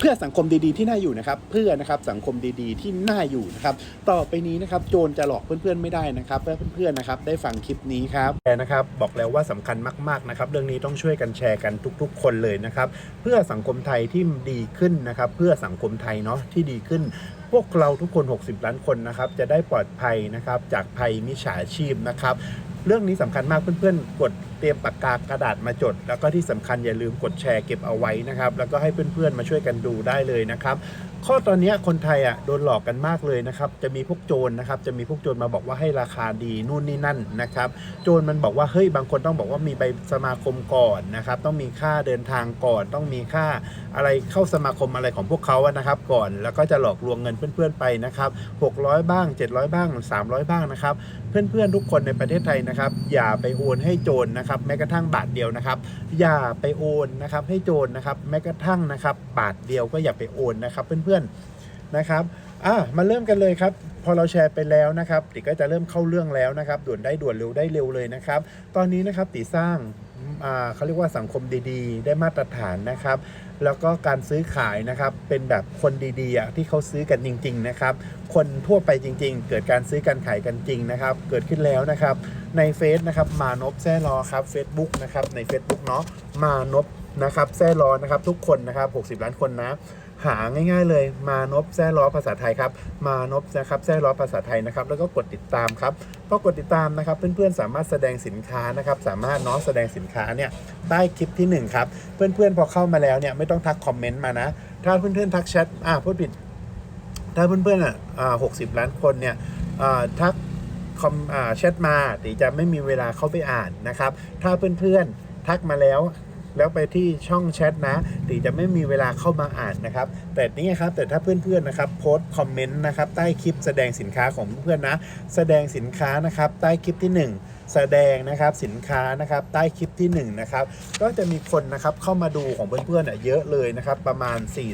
เพื่อสังคมดีๆที่น่าอยู่นะครับ เพื่อนะครับสังคมดีๆ ที่น่าอยู่นะครับ ต่อไปนี้นะครับโจรจะหลอกเพื่อนๆไม่ได้นะครับเพื่อเพื่อนๆนะครับได้ฟังคลิปนี้ครับแชร์นะครับ บอกแล้วว่าสำคัญมากๆนะครับ เรื่องนี้ต้องช่วยกันแชร์กันทุก ๆ คนเลยนะครับ เพื่อสังคมไทยที่ดีขึ้นนะครับ เพื่อสังคมไทยเนาะที่ดีขึ้นพวกเราทุกคน 60 ล้านคนนะครับ จะได้ปลอดภัยนะครับ จากภัยมิจฉาชีพนะครับเรื่องนี้สำคัญมากเพื่อนๆ กดเตรียมปากกากระดาษมาจด แล้วก็ที่สำคัญอย่าลืมกดแชร์เก็บเอาไว้นะครับ แล้วก็ให้เพื่อนๆมาช่วยกันดูได้เลยนะครับ ข้อตอนนี้คนไทยอะโดนหลอกกันมากเลยนะครับ จะมีพวกโจรนะครับ จะมีพวกโจรมาบอกว่าให้ราคาดีนู่นนี่นั่นนะครับ โจรมันบอกว่าเฮ้ยบางคนต้องบอกว่ามีใบสมาคมก่อนนะครับ ต้องมีค่าเดินทางก่อน ต้องมีค่าอะไรเข้าสมาคมอะไรของพวกเขาอะนะครับ ก่อน แล้วก็จะหลอกลวงเงินเพื่อนๆไปนะครับ600 บ้าง 700 บ้าง 300 บ้างนะครับ เพื่อนๆทุกคนในประเทศไทยนะครับ อย่าไปโอนให้โจรนะครับ แม้กระทั่งบาทเดียวนะครับ อย่าไปโอนนะครับ ให้โจรนะครับ แม้กระทั่งนะครับ บาทเดียวก็อย่าไปโอนนะครับ เพื่อนๆนะครับอะมาเริ่มกันเลยครับ พอเราแชร์ไปแล้วนะครับ ติก็จะเริ่มเข้าเรื่องแล้วนะครับ ด่วนได้ด่วนเร็วได้เร็วเลยนะครับ ตอนนี้นะครับติสร้าง เขาเรียกว่าสังคมดีๆ ได้มาตรฐานนะครับ แล้วก็การซื้อขายนะครับเป็นแบบคนดีๆที่เขาซื้อกันจริง ๆ นะครับ คนทั่วไปจริง ๆ เกิดการซื้อการขายกันจริงนะครับ เกิดขึ้นแล้วนะครับ ในเฟซนะครับมานพแซ่รอครับ Facebook นะครับใน Facebook เนาะมานพ นะครับแซ่รอนะครับทุกคนนะครับ 60 ล้านคนนะ หาง่าย ๆ เลยมานพแซ่ล้อภาษาไทยครับ มานพนะครับแซ่ล้อภาษาไทยนะครับ แล้วก็กดติดตามครับพอกดติดตามนะครับ เพื่อนๆสามารถแสดงสินค้านะครับ สามารถเนาะแสดงสินค้าเนี่ยใต้คลิปที่หนึ่งครับ เพื่อนๆพอเข้ามาแล้วเนี่ยไม่ต้องทักคอมเมนต์มานะ ถ้าเพื่อนๆทักแชทอ่าพูดผิดถ้าเพื่อนๆอะอ่าหกสิบล้านคนเนี่ยทักคอมอ่าแชทมาตีจะไม่มีเวลาเข้าไปอ่านนะครับ ถ้าเพื่อนๆทักมาแล้ว แล้วไปที่ช่องแชทนะตีจะไม่มีเวลาเข้ามาอ่านนะครับ แต่นี่ครับแต่ถ้าเพื่อนๆนะครับโพสต์คอมเมนต์นะครับใต้คลิปแสดงสินค้าของเพื่อนๆนะ แสดงสินค้านะครับใต้คลิปที่หนึ่งแสดงนะครับสินค้านะครับใต้คลิปที่หนึ่งนะครับ ก็จะมีคนนะครับเข้ามาดูของเพื่อนๆอะเยอะเลยนะครับ ประมาณ 4 6 0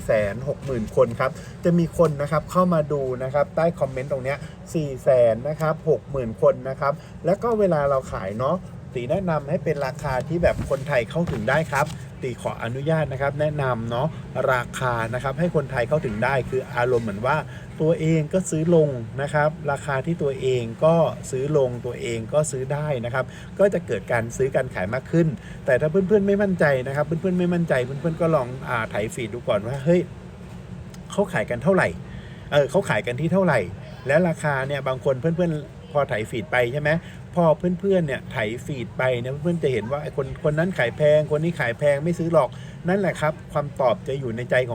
0 0 0 คนครับ จะมีคนนะครับเข้ามาดูนะครับใต้คอมเมนต์ตรงเนี้ย4แสนนะครับ60,000 คนนะครับ แล้วก็เวลาเราขายเนาะ ตีแนะนำให้เป็นราคาที่แบบคนไทยเข้าถึงได้ครับ ตีขออนุญาตนะครับ แนะนำเนาะราคานะครับให้คนไทยเข้าถึงได้คืออารมณ์เหมือนว่า ตัวเองก็ซื้อลงนะครับ ราคาที่ตัวเองก็ซื้อลงตัวเองก็ซื้อได้นะครับ ก็จะเกิดการซื้อการขายมากขึ้น แต่ถ้าเพื่อนๆไม่มั่นใจนะครับ เพื่อนๆไม่มั่นใจเพื่อนๆก็ลองอ่าไถฟีดดูก่อนว่าเฮ้ยเขาขายกันเท่าไหร่เออเขาขายกันที่เท่าไหร่ แล้วราคาเนี่ยบางคนเพื่อนๆพอไถฟีดไปใช่ไหม พอเพื่อนๆเนี่ยไถฟีดไปเนี่ยเพื่อนๆจะเห็นว่าไอ้คนคนนั้นขายแพงคนนี้ขายแพงไม่ซื้อหรอกนั่นแหละครับ ความตอบจะอยู่ในใจของ